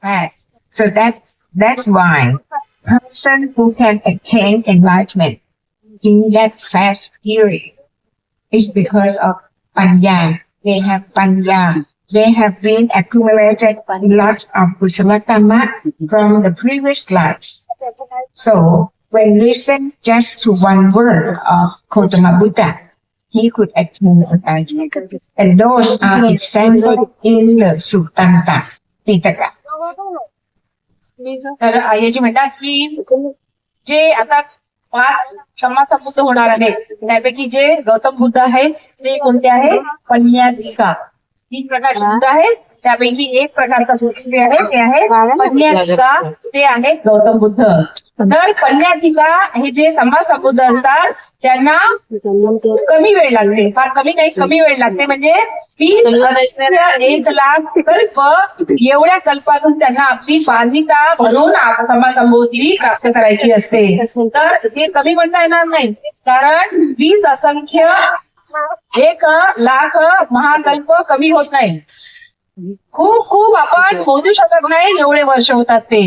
fast. So that that's why person who can attain enlightenment in that fast period is because of panya. They have panya. They have been accumulated lots of kusala karma from the previous lives. So when listen just to one word of Gautama Buddha, he could attain enlightenment. And those are examples in the Suttanta Pitaka. तर आय्याजी म्हणतात की जे आता पाच क्षमा बुद्ध होणार आहेत त्यापैकी जे गौतम बुद्ध आहेत ते कोणते आहे पन्याधिका तीन प्रकारचे बुद्ध आहेत. त्यापैकी एक प्रकारचा जे आहे ते आहे पन्याधिका ते आहे गौतम बुद्ध. तर पन्याधिका हे जे समाज संबुद्ध असतात त्यांना कमी वेळ लागते. फार कमी नाही कमी वेळ लागते. म्हणजे वीस एक लाख कल्प एवढ्या कल्पातून त्यांना आपली मान्यता भरून समासंबोधी प्राप्त करायची असते. तर हे कमी म्हणता येणार नाही. कारण वीस असंख्य एक लाख महाकल्प कमी होत नाही. खूप खूप आपण मोजू शकत नाही एवढे वर्ष होतात ते.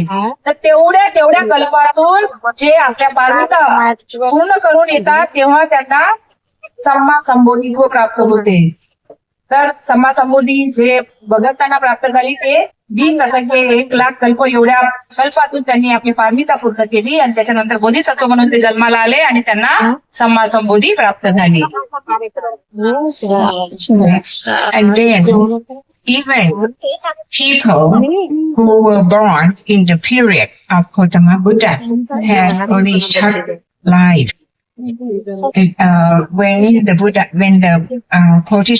तर तेवढ्या तेवढ्या कल्पातून जे आपल्या पारमिता पूर्ण करून येतात तेव्हा त्यांना सम्मा संबोधित्व प्राप्त होते. तर सम्मा संबोधी जे भगवंतांना प्राप्त झाली ते बीन असे एक लाख कल्प एवढ्या कल्पातून त्यांनी आपली पारमिता पूर्ण केली आणि त्याच्यानंतर बोधिसत्व म्हणून ते जन्माला आले आणि त्यांना समा संबोधी प्राप्त झाली. Even people in the of Gautama Buddha have life when the Buddha when the पोटी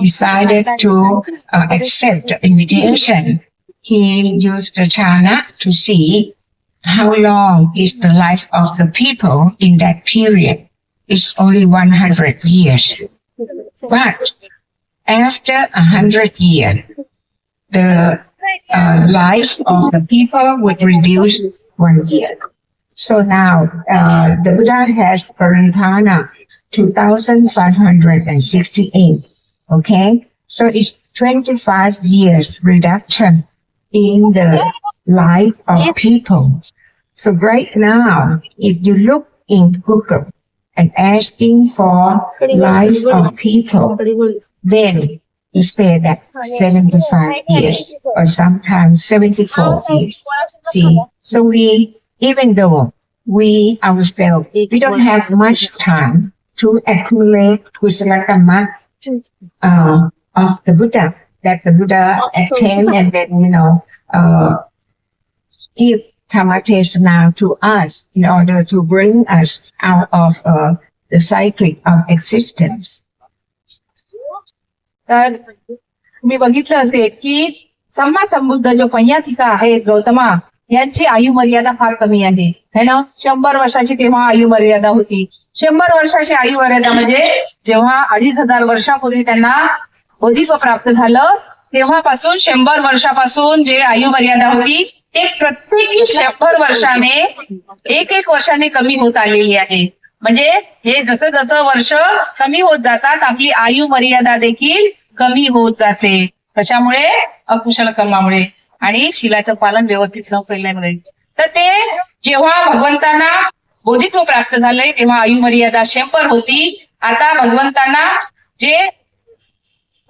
decided to uh, accept the invitation, he used the chana to see how long is the life of the people in that period. It's only 100 years. But after a hundred years, the uh, life of the people would reduce one year. So now uh, the Buddha has Parinthana 2568. Okay, so it's 25 years reduction in the life of people. So right now, if you look in Google and asking for life of people, then you say that 75 years or sometimes 74 years. See, so we, even though we ourselves, we don't have much time to accumulate kusala karma uh, of the Buddha, that the Buddha attained and then, you know, uh, give Tamatesana to us in order to bring us out of uh, the cycle of existence. तर तुम्ही बघितलं असेल की सम्मा संबुद्ध जो पन्याथिका आहे गौतमा यांची आयु मर्यादा फार कमी आहे. है ना? शंभर वर्षाची तेव्हा आयु मर्यादा होती. शंभर वर्षाची आयु मर्यादा म्हणजे जेव्हा अडीच हजार वर्षापूर्वी त्यांना बोधित्व प्राप्त झालं तेव्हापासून शंभर वर्षापासून जे आयु मर्यादा होती ते प्रत्येक शंभर वर्षाने एक एक वर्षाने कमी होत आलेली आहे. म्हणजे हे जसं जसं वर्ष कमी होत जातात आपली आयु मर्यादा देखील कमी होत जाते. कशामुळे? अकुशल कर्मामुळे आणि शिलाचं पालन व्यवस्थित न केल्यामुळे तर ते जेव्हा भगवंतांना बोधित्व प्राप्त झालंय तेव्हा आयु मर्यादा शंभर होती. आता भगवंतांना जे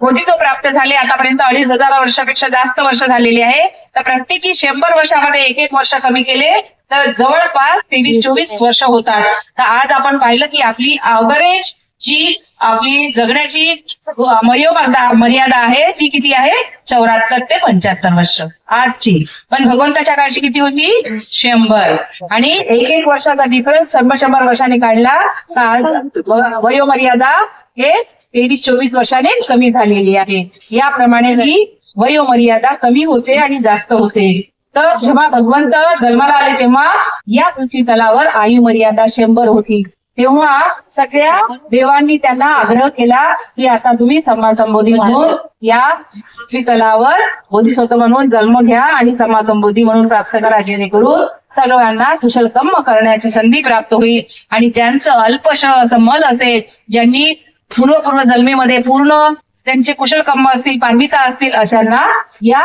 बोधित्व प्राप्त झाले आतापर्यंत अडीच हजार वर्षापेक्षा जास्त वर्ष झालेली आहे. तर प्रत्येकी शंभर वर्षामध्ये एक एक वर्ष कमी केले तर जवळपास तेवीस चोवीस वर्ष होतात. तर आज आपण पाहिलं की आपली अवरेज जी आपली जगण्याची मर्यादा मर्यादा आहे ती किती आहे? चौऱ्याहत्तर ते पंच्याहत्तर वर्ष. आजची. पण भगवंताच्या काळची किती होती? शंभर. आणि एक एक वर्षाचा डिफरन्स शंभर शंभर वर्षाने काढला. आज वयोमर्यादा हे तेवीस चोवीस वर्षाने कमी झालेली आहे. याप्रमाणे ही वयोमर्यादा कमी होते आणि जास्त होते. तर जेव्हा भगवंत जन्माला आले तेव्हा या पृथ्वी तलावर आयु मर्यादा शंभर होती. तेव्हा सगळ्या देवांनी त्यांना आग्रह केला की आता तुम्ही सम्मा संबोधी म्हणून या पृथ्वी तलावर बोधिसत्व म्हणून जन्म घ्या आणि सम्मा संबोधी म्हणून प्राप्त करा जेणेकरून सर्वांना कुशल कर्म करण्याची संधी प्राप्त होईल. आणि ज्यांचं अल्पश असं मल असेल ज्यांनी पूर्वपूर्व जन्मेमध्ये पूर्ण त्यांचे कुशल कर्म असतील पारमिता असतील अशांना या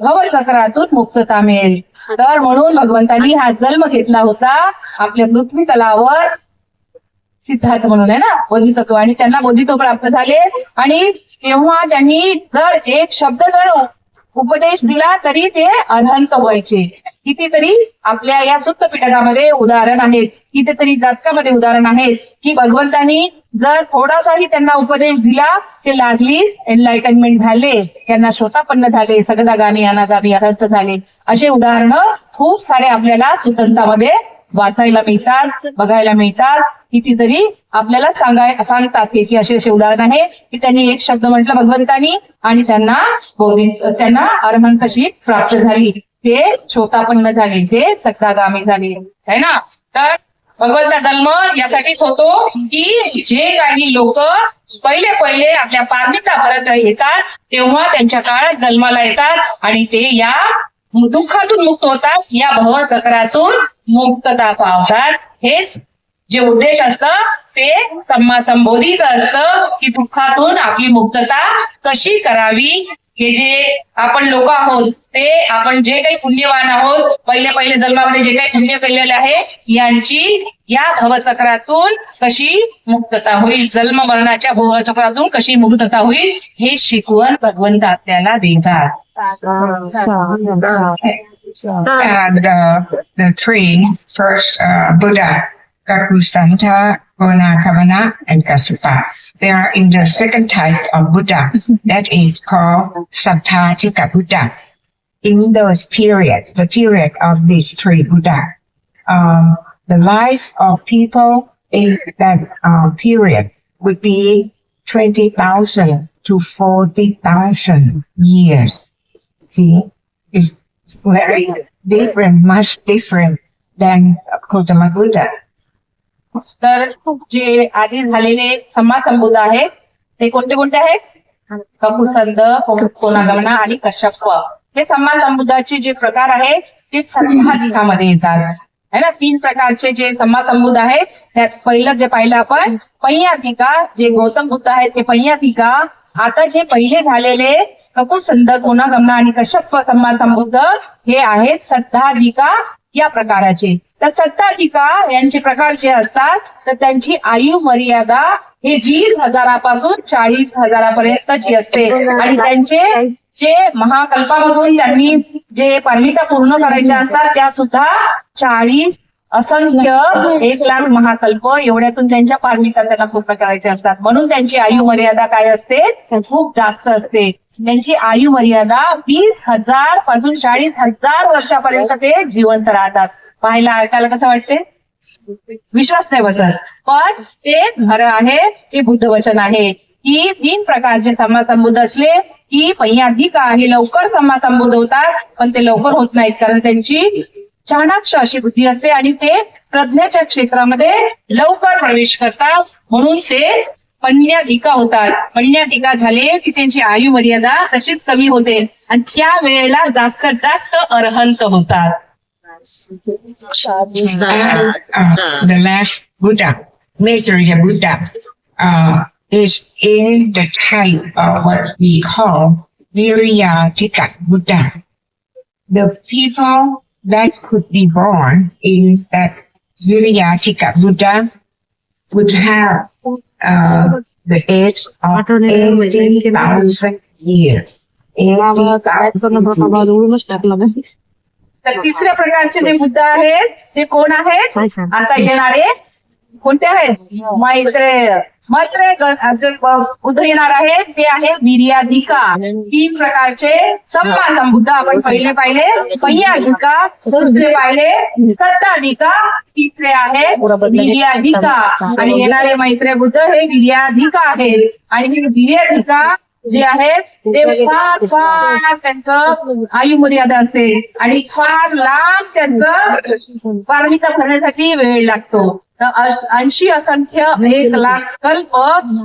भवचक्रातून मुक्तता मिळेल. तर म्हणून भगवंतांनी हा जन्म घेतला होता आपल्या पृथ्वी तलावर. सिद्धार्थ म्हणून आहे ना बोधिसत्व. आणि त्यांना बोधित्व प्राप्त झाले. आणि तेव्हा त्यांनी जर एक शब्द जर उपदेश दिला तरी ते अर्हंत व्हायचे. कितीतरी आपल्या या सुत्तपीठकामध्ये उदाहरण आहेत. कितीतरी जातकामध्ये उदाहरण आहेत की भगवंतांनी जर थोडासाही त्यांना उपदेश दिला ते लागलीच एनलायटनमेंट झाले. त्यांना श्रोतापन्न झाले सगदागामी अनागामी अर्हंत झाले. असे उदाहरणं खूप सारे आपल्याला सुतंतामध्ये वाचायला मिळतात बघायला मिळतात. कितीतरी आपल्याला सांगाय सांगतात ते की असे अशी उदाहरण आहे की त्यांनी एक शब्द म्हटलं भगवंतानी आणि त्यांना त्यांना अर्हंतशी प्राप्त झाली. ते शोतापन्न झाले ते सत्तागामी झाले. है ना? तर भगवंता जन्म यासाठीच होतो की जे काही लोक पहिले पहिले आपल्या पारमिता परत येतात तेव्हा त्यांच्या काळात जन्माला येतात आणि ते या दुःखातून मुक्त होतात या भवचक्रातून मुक्तता पावतात. हेच जे उद्देश असतं ते सम्मा संबोधीचं असतं की दुःखातून आपली मुक्तता कशी करावी? हे जे आपण लोक आहोत ते आपण जे काही पुण्यवान आहोत पहिले पहिले जन्मामध्ये जे काही पुण्य केलेले आहे यांची या भवचक्रातून कशी मुक्तता होईल? जन्म मरणाच्या भवचक्रातून कशी मुक्तता होईल? हे शिकवण भगवंत आपल्याला देतात. the, the three first uh, Buddha, Kakusanta, Onakavana, and Kasupa. They are in the second type of Buddha that is called Satthatika Buddha. In those period, the period of these three Buddha, um, the life of people in that uh, period would be 20,000 to 40,000 years. See, it's very different, much different than Gautama Buddha. तर जे आधी झालेले समाज संबोध आहेत ते कोणते कोणते आहेत? कपुसंद कोणागमना आणि कश्यप. हे समाज संबोधाचे जे प्रकार आहेत ते सत्ताधिकामध्ये येतात. है ना? तीन प्रकारचे जे समाज संबुद्ध आहेत त्यात पहिलं जे पाहिलं आपण पहियाधिका जे गौतम बुद्ध आहेत ते पहियाधिका आता जे पहिले झालेले कपुसंद कोणागमना आणि कश्यप समाज संबुद्ध हे आहेत सत्ताधिका या प्रकाराचे. तर सत्ताधिका यांचे प्रकार जे असतात तर त्यांची आयु मर्यादा हे वीस हजारापासून चाळीस हजारापर्यंतची असते. आणि त्यांचे जे महाकल्पामधून त्यांनी जे पारमिता पूर्ण करायच्या असतात त्या सुद्धा चाळीस असंख्य एक लाख महाकल्प एवढ्यातून त्यांच्या पारमिता त्यांना पूर्ण करायच्या असतात. म्हणून त्यांची आयु मर्यादा काय असते? खूप जास्त असते. त्यांची आयु मर्यादा वीस हजारपासून चाळीस हजार वर्षापर्यंत ते जिवंत राहतात. पाहायला ऐकायला कसं वाटते? विश्वास नाही बसत. पण ते खरं आहे ते बुद्ध वचन आहे. की तीन प्रकारचे समासंबोध असले की पहियाधिका हे लवकर समासंबोध होतात पण ते लवकर होत नाहीत कारण त्यांची चाणाक्ष अशी बुद्धी असते आणि ते प्रज्ञाच्या क्षेत्रामध्ये लवकर प्रवेश करतात. म्हणून ते पण्याधिका होतात. पण्याधिका झाले की त्यांची आयु मर्यादा तशीच कमी होते. आणि त्या वेळेला जास्त जास्त अर्हंत होतात. Uh, uh, the last Buddha, Maitreya Buddha, uh, is in the type of what we call Viryatika Buddha. The people that could be born in that Viryatika Buddha would have uh, the age of 80,000 years. 80,000 years. तर तिसऱ्या प्रकारचे जे बुद्ध आहेत ते कोण आहेत? आता येणारे कोणते आहेत? मैत्रे मैत्रे बुद्ध येणार आहेत ते आहे वीर्याधिका तीन प्रकारचे सम्मान बुद्ध आपण पहिले पाहिले. पहियाधिका दुसरे पाहिले सत्ताधिका तिसरे आहे वीर्याधिका आणि येणारे मैत्रे बुद्ध हे वीर्याधिका आहेत. आणि हे वीर्याधिका जे आहेत ते फार फार त्यांचं आयु मर्यादा असते आणि फार लांब त्यांचं पारमिता भरण्यासाठी वेळ लागतो. तर ऐंशी असंख्य एक लाख कल्प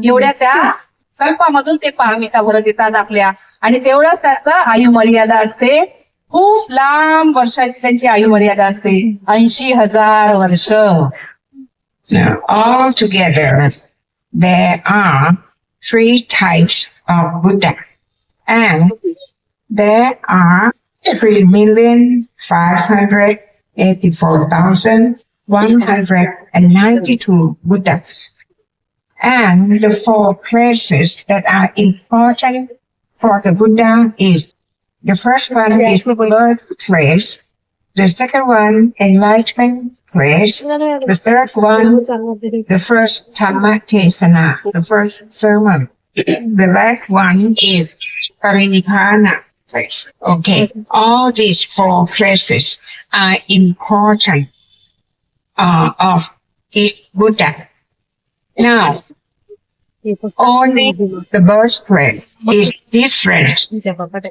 एवढ्या त्या कल्पामधून ते पारमिता भरत येतात आपल्या. आणि तेवढंच त्याचं आयु मर्यादा असते. खूप लांब वर्षाची त्यांची आयु मर्यादा असते. ऐंशी हजार वर्ष. Now, altogether, there are three types Uh, of Buddha. And there are three million five hundred eighty-four thousand one hundred and ninety-two Buddhas. And the four places that are important for the Buddha is the first one is birthplace, the second one enlightenment place, the third one the first Dhammatesana, the first sermon. The last one is Parinibbana place. Okay, all these four places are important uh, of each Buddha. Now, only the birthplace is different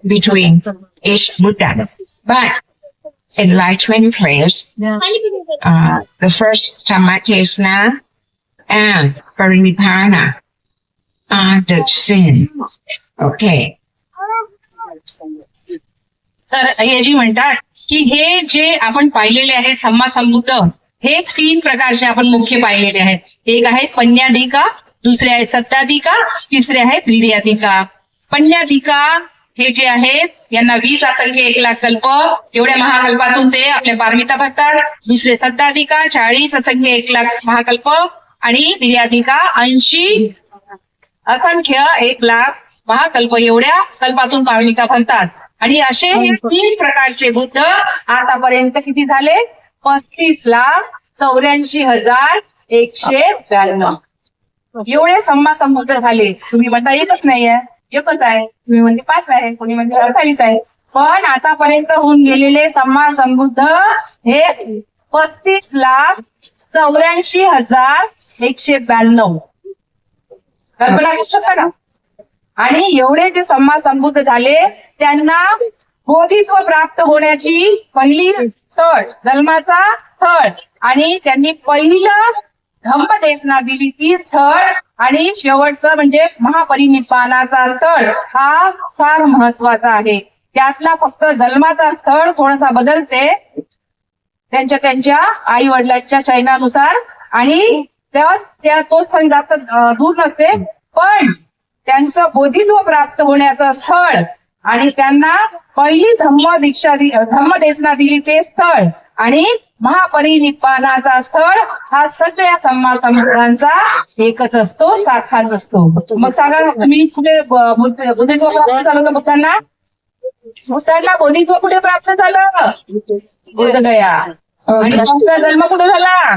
between each Buddha, but enlightenment place, uh, the first Dhammatesana and Parinibbana are the sins. Okay. तर अय्याजी म्हणतात की हे जे आपण पाहिलेले आहेत सम्मा संबुद्ध हे तीन प्रकारचे आपण मुख्य पाहिलेले आहेत. एक आहेत पन्याधिका दुसरे आहेत सत्ताधिका तिसरे आहेत वीर्याधिका. पन्याधिका हे जे आहेत यांना वीस असंख्य एक लाख कल्प. एवढ्या महाकल्पातून ते आपल्या पारमिता भरतात. दुसरे सत्ताधिका चाळीस असंख्य एक लाख महाकल्प. आणि वीर्याधिका ऐंशी असंख्य एक लाख महाकल्प एवढ्या कल्पातून पारमिता भरतात आणि असे हे तीन प्रकारचे बुद्ध आतापर्यंत किती झाले? पस्तीस लाख चौऱ्याऐंशी हजार एकशे ब्याण्णव. एवढे सम्मा संबुद्ध झाले. तुम्ही म्हणता एकच नाहीये. एकच आहे. तुम्ही म्हणजे पाच आहे. कोणी म्हणजे अठ्ठावीस आहे. पण आतापर्यंत होऊन गेलेले सम्मा संबुद्ध हे पस्तीस लाख चौऱ्याऐंशी हजार एकशे ब्याण्णव. कल्पना करू शकता का आणि एवढे जे सम्मा संबुद्ध झाले त्यांना बोधित्व प्राप्त होण्याची पहिली स्थळ जन्माचा स्थळ आणि त्यांनी पहिलं धम्मदेशना दिली ती स्थळ. आणि शेवटचं म्हणजे महापरिनिप्पानाचा स्थळ हा फार महत्त्वाचा आहे. त्यातला फक्त जन्माचा स्थळ थोडासा बदलते. त्यांच्या त्यांच्या आई वडिलांच्या चयनानुसार आणि त्या त्या तो स्थान जास्त दूर नसते पण त्यांचं बोधित्व प्राप्त होण्याचं स्थळ आणि त्यांना पहिली धम्म दीक्षा धम्मदेशना दिली ते स्थळ आणि महापरिनिपानाचा स्थळ हा सगळ्या समाज समूहांचा एकच असतो सारखाच असतो. मग सांगा तुम्ही कुठे बोधित्व प्राप्त झालं होतं बुद्धांना? बुद्धांना बोधित्व कुठे प्राप्त झालं? बोधगया आणि जन्म कुठे झाला?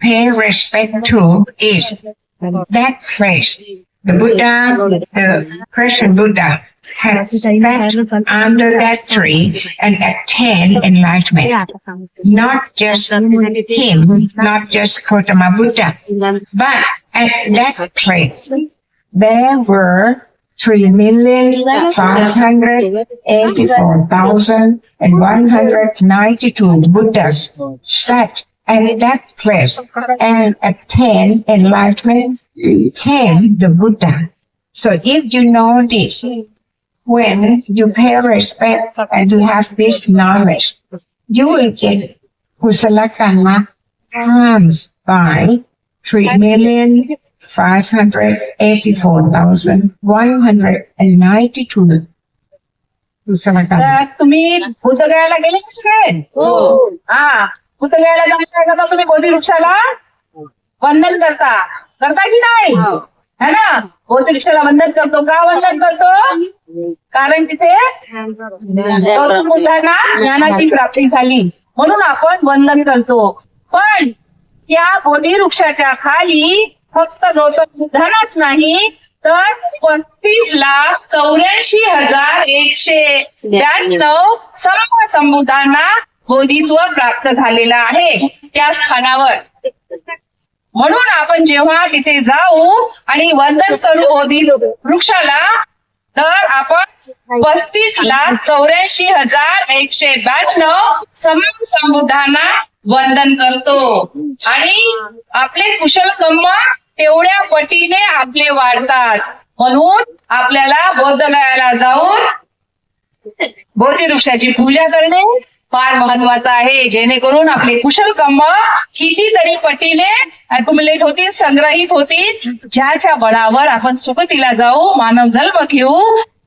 pay respect to is that place. The Buddha, the present Buddha, has sat under that tree and attained enlightenment. Not just him, not just Gautama Buddha, but at that place, there were three million five hundred eighty-four thousand and one hundred ninety-two Buddhas sat at that place and attained enlightenment came the Buddha. So if you know this, when you pay respect and you have this knowledge, you will get Kusala Karma times by three million five hundred eighty-four thousand one hundred and ninety-two. Kusala Karma. तर तुम्ही बुद्धगयाला गेले का सगळे हा बुद्धगयाला जाऊन काय करता तुम्ही बोधी वृक्षाला? वंदन करता. करता की नाही? है. ना? बोधी वृक्षाला वंदन करतो. का वंदन करतो? कारण तिथे गौतम बुद्धांना ज्ञानाची प्राप्ती झाली. म्हणून आपण वंदन करतो. पण त्या बोधी वृक्षाच्या खाली फक्त गौतम बुद्धांनाच नाही तर पस्तीस लाख चौऱ्याऐंशी हजार एकशे ब्याण्णव सर्व संबुधांना बोधित्व प्राप्त झालेलं आहे त्या स्थानावर. म्हणून आपण जेव्हा तिथे जाऊ आणि वंदन करू बोधी वृक्षाला तर आपण पस्तीस लाख चौऱ्याऐंशी हजार एकशे ब्याण्णव समान संबुद्धांना वंदन करतो. आणि आपले कुशल कर्म तेवढ्या पटीने आपले वाढतात. म्हणून आपल्याला बौद्धगयाला जाऊन बोधी वृक्षाची पूजा करणे फार महत्वाचं आहे. जेणेकरून आपले कुशल कर्म कितीतरी पटीने अक्युमुलेट होतील संग्रहित होतील. ज्याच्या बळावर आपण सुगतीला जाऊ मानव जन्म घेऊ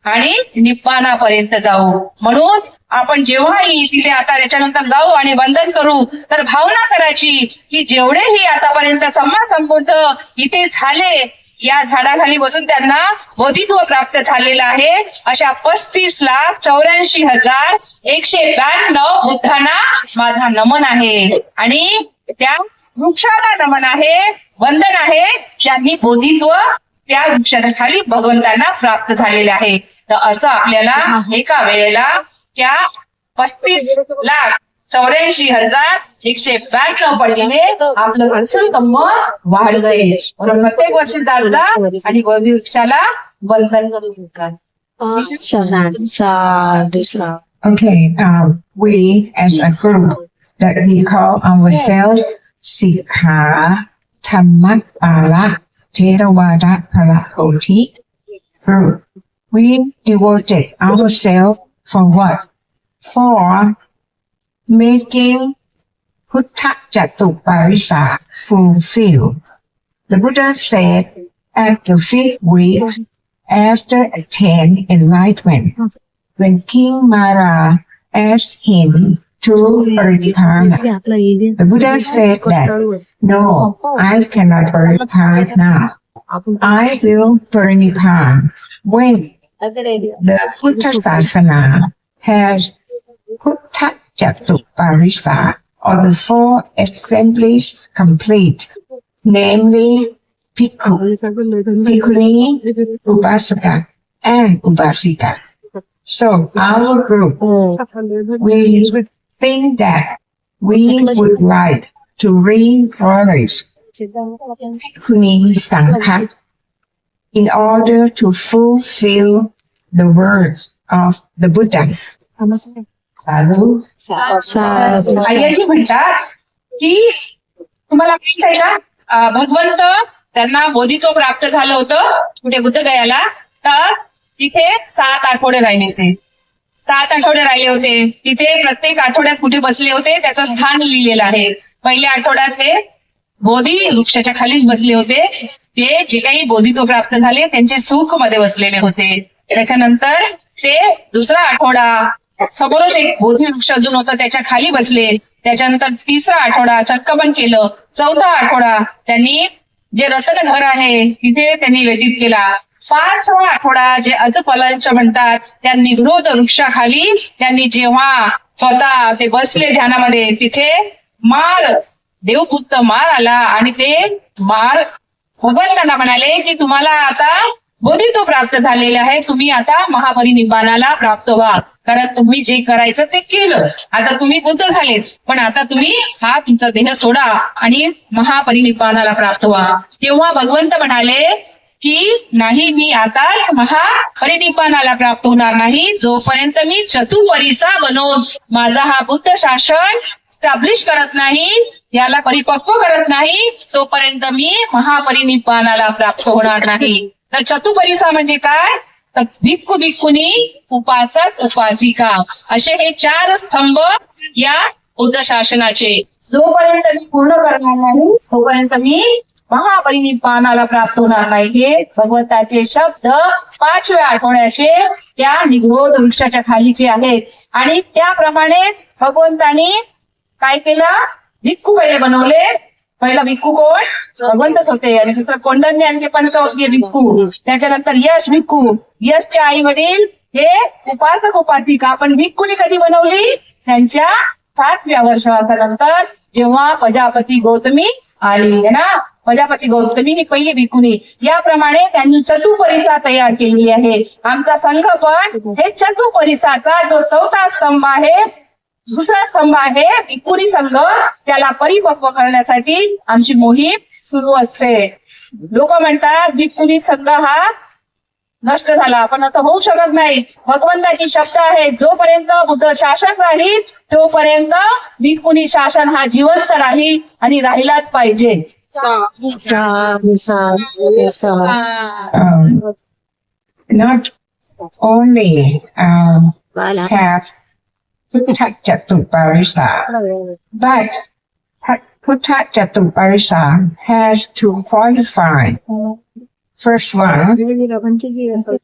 आणि निप्पानापर्यंत जाऊ. म्हणून आपण जेव्हाही तिथे आता याच्यानंतर जाऊ आणि वंदन करू तर भावना करायची की जेवढेही आतापर्यंत सम्मा संबुद्ध इथे झाले या झाडाखाली बसून त्यांना बोधित्व प्राप्त झालेलं आहे. अशा पस्तीस लाख चौऱ्याऐंशी हजार एकशे ब्याण्णव बुद्धांना माझा नमन आहे. आणि त्या वृक्षाला नमन आहे वंदन आहे ज्यांनी बोधित्व त्या वृक्षाच्या खाली भगवंतांना प्राप्त झालेले आहे. तर असं आपल्याला एका वेळेला त्या पस्तीस लाख चौऱ्याऐंशी हजार एकशे ब्याण्णव पटीने आपलं कुशल कम्म वाढलंय म्हणून प्रत्येक वर्षी जाता आणि बोधी वृक्षाला वंदन करू शकतात साधू साधू Okay, um, we as a group that we call ourselves Sikha Dhammakpala Theravada Kalakoti group. We devoted ourselves for what? For making Puttha Jatuparisa fulfilled. The Buddha said at the fifth week after attained enlightenment, when King Mara asked him to return, the Buddha said that, no, I cannot purified now. I will purified when the Buddha Sasana has Puttha Jatuparisa, or the four assemblies complete, namely Bhikkhu, Bhikkhuni, Upasaka, and Upasika. So our group, we think that we would like to reinforce Bhikkhuni Sangha in order to fulfill the words of the Buddha. साधू. आर्याजी म्हणतात की तुम्हाला माहीत आहे का अं, भगवंत त्यांना बोधित्व प्राप्त झालं होतं कुठे बुद्ध गयाला तर तिथे सात आठवडे राहिले होते. सात आठवडे राहिले होते. तिथे प्रत्येक आठवड्यात कुठे बसले होते त्याचं स्थान लिहिलेलं आहे. पहिल्या आठवड्यात ते बोधी वृक्षाच्या खालीच बसले होते. ते जे काही बोधित्व प्राप्त झाले त्यांचे सुखमध्ये बसलेले होते. त्याच्यानंतर ते दुसरा आठवडा समोरच एक बोधी वृक्ष अजून होता त्याच्याखाली बसले. त्याच्यानंतर तिसरा आठवडा चक्कबन केलं. चौथा आठवडा त्यांनी जे रतन घर आहे तिथे त्यांनी व्यतीत केला. पाचवा आठवडा जे अजपलंच म्हणतात त्या निग्रोध वृक्षाखाली त्यांनी जेव्हा स्वतः ते बसले ध्यानामध्ये तिथे मार देवपुत्त मार आला आणि ते मार भगवंतांना म्हणाले की तुम्हाला आता बोधित्व प्राप्त झालेले आहे. तुम्ही आता महापरिनिब्बानाला प्राप्त व्हा. कारण तुम्ही जे करायचं ते केलं. आता तुम्ही बुद्ध झालेत. पण आता तुम्ही हा तुमचा देह सोडा आणि महापरिनिब्बानाला प्राप्त व्हा. तेव्हा भगवंत म्हणाले की नाही मी आता महापरिनिब्बानाला प्राप्त होणार नाही. जोपर्यंत मी चतुपरीसा बनवून माझा हा बुद्ध शासन स्टॅब्लिश करत नाही याला परिपक्व करत नाही तोपर्यंत मी महापरिनिब्बानाला प्राप्त होणार नाही. तर चतुपरिसा म्हणजे काय? तर भिक्खू भिक्खुनी उपासक उपासिका. असे हे चार स्तंभ या बुद्ध शासनाचे जोपर्यंत मी पूर्ण करणार नाही तोपर्यंत मी महापरिनिपानाला प्राप्त होणार नाही. हे भगवंताचे शब्द पाचव्या आठवड्याचे त्या निग्रोध वृक्षाच्या खालीचे आहेत. आणि त्याप्रमाणे भगवंतानी काय केलं? भिक्खू पहिले बनवले. पहिला भिक्खू कोण? भगवंतच होते. आणि दुसरं कोंडन्य आणि ते पंचवर्गीय भिक्खू. त्याच्यानंतर यश भिक्खू. यशचे आई वडील हे उपासक उपासिका पण भिक्खूने कधी बनवली? त्यांच्या सातव्या वर्षाच्या नंतर जेव्हा प्रजापती गौतमी आली. है ना? प्रजापती गौतमी ही पहिली भिक्खुनी. याप्रमाणे त्यांनी चतुपरिसा तयार केलेली आहे. आमचा संघ पण हे चतुपरिसाचा जो चौथा स्तंभ आहे दुसरा स्तंभ आहे भिक्खुनी संघ. त्याला परिपक्व करण्यासाठी आमची मोहीम सुरू असते. लोक म्हणतात भिक्खुनी संघ हा नष्ट झाला. पण असं होऊ शकत नाही. भगवंताची शब्द आहे. जोपर्यंत बुद्ध शासन राहील तोपर्यंत भिक्खुनी शासन हा जिवंत राहील आणि राहिलाच पाहिजे. साधू พุทธจัตุปาริสา but Putta Jatu Parisa has to qualify. Oh. First one,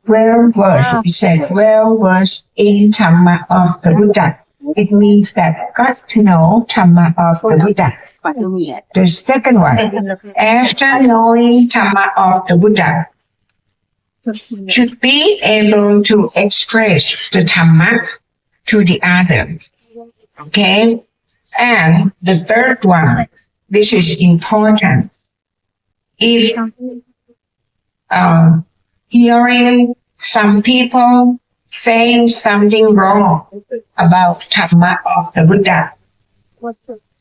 where was, he said, where was in Dhamma of the Buddha? It means that got to know Dhamma of the Buddha. The second one, after knowing Dhamma of the Buddha, should be able to express the Dhamma to the other. Okay? And the third one, this is important. If um, hearing some people saying something wrong about Dhamma of the Buddha,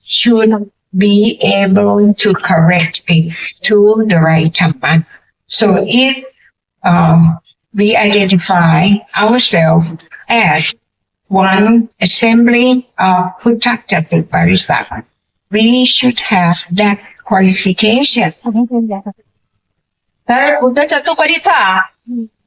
should be able to correct it to the right Dhamma. So if um, we identify ourselves as one assembly of Puttha Jatuparisa, we should have that qualification. तर बुद्ध चतुपरीसा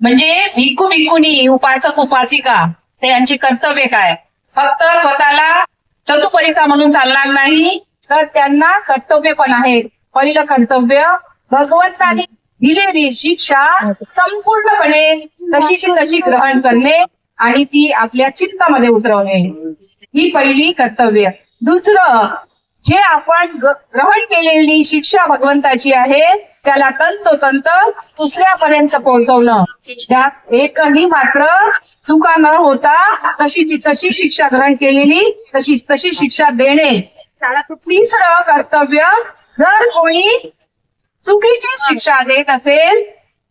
म्हणजे भिक्खू भिक्खुनी उपासक उपासिका ते यांची कर्तव्य काय? फक्त स्वतःला चतुपरीसा म्हणून चालणार नाही तर त्यांना कर्तव्य पण आहे. पहिलं कर्तव्य भगवंताने दिलेली शिक्षा संपूर्णपणे तशीची तशी ग्रहण करणे आणि ती आपल्या चित्तामध्ये उतरवणे. ही पहिली कर्तव्य. दुसरं जे आपण ग्रहण केलेली शिक्षा भगवंताची आहे त्याला तंतोतंत दुसऱ्यापर्यंत पोहोचवणं. त्यात एकही मात्र चुका न होता तशीची तशी शिक्षा ग्रहण केलेली तशी तशी शिक्षा देणे. तिसरं कर्तव्य जर कोणी चुकीची शिक्षा देत असेल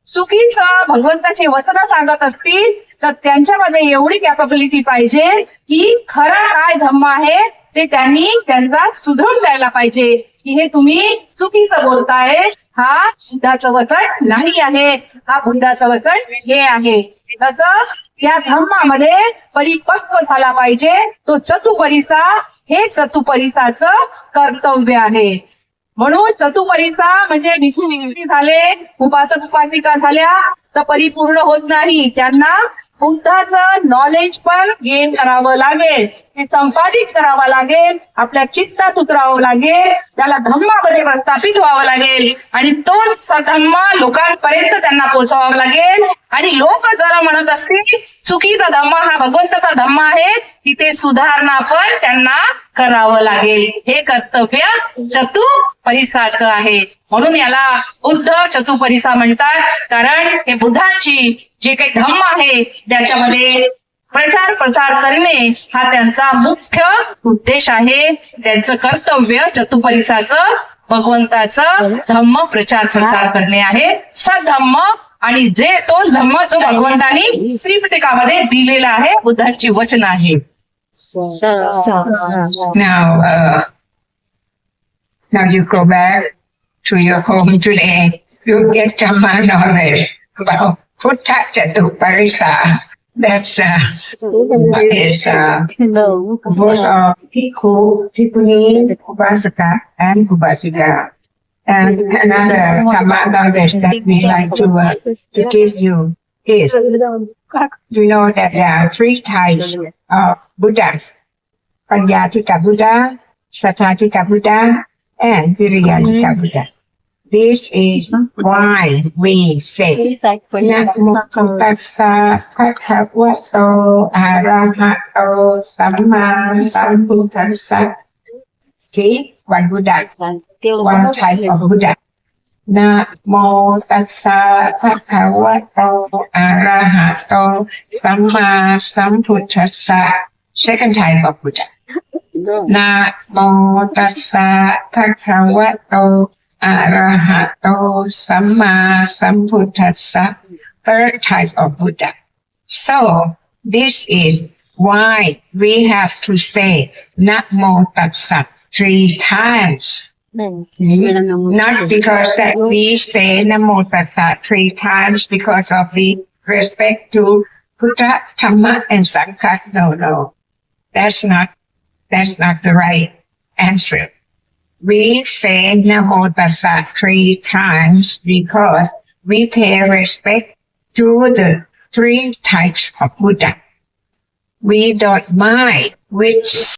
चुकीचं भगवंताचे वचन सांगत असतील तर त्यांच्यामध्ये एवढी कॅपॅबिलिटी पाहिजे की खरा काय धम्म आहे ते त्यांनी त्यांचा सुधरून द्यायला पाहिजे. की हे तुम्ही चुकीचं बोलताय हा बुद्धाचं वचन नाही आहे. हा बुद्धाचं वचन हे आहे. तसं त्या धम्मामध्ये परिपक्व झाला पाहिजे. तो चतुपरिसा हे चतुपरिसाचं कर्तव्य आहे. म्हणून चतुपरिसा म्हणजे विष्णू भिक्षुणी झाले उपासक उपासिका झाल्या तर परिपूर्ण होत नाही. त्यांना बुद्धाचं नॉलेज पण गेन करावं लागेल. ते संपादित करावं लागेल. आपल्या चित्तात उतरावं लागेल. त्याला धम्मामध्ये प्रस्थापित व्हावं लागेल. आणि तोच धम्मा लोकांपर्यंत त्यांना पोहोचवावा लागेल. आणि लोक जरा म्हणत असतील चुकीचा धम्म हा भगवंताचा धम्म आहे तिथे सुधारणा पण त्यांना करावं लागेल. हे कर्तव्य चतुपरिसाचं आहे. म्हणून याला बुद्ध चतुपरिसा म्हणतात. कारण हे बुद्धांची जे काही धम्म आहे त्याच्यामध्ये प्रचार प्रसार करणे हा त्यांचा मुख्य उद्देश आहे. त्यांचं कर्तव्य चतुपरिसाचं भगवंताचं धम्म प्रचार प्रसार करणे आहे. सधम्म आणि जे तोच धम्म जो भगवंतानी त्रिपिटकामध्ये दिलेला आहे बुद्धांची वचन आहे Now, uh, now you go back to your home today. You get Dhamma knowledge about Puttha Jatuparisa. That's uh, is uh, both of Bhikkhu, Bhikkhuni, Upasaka, and Upasika. And another Dhamma knowledge that. We like to uh, to give you is you know that there are three types of Buddha. Panyatika Buddha, Sattatika Buddha, and Viriyatika Buddha. This is why we say Namo Tassa Bhagavato Arahato Samma Sambuddhassa. See, one Buddha, one type of Buddha. Na mo tassa bhagavato arahato samma sambuddhassa. Second type of Buddha. Na mo tassa bhagavato arahato samma sambuddhassa. Third type of Buddha. So this is why we have to say na mo tassa three times. Not because that we say Namo Tassa three times because of the respect to Buddha, Dhamma, and Sangha. No, no. That's not, that's not the right answer. We say Namo Tassa three times because we pay respect to the three types of Buddha. We don't mind which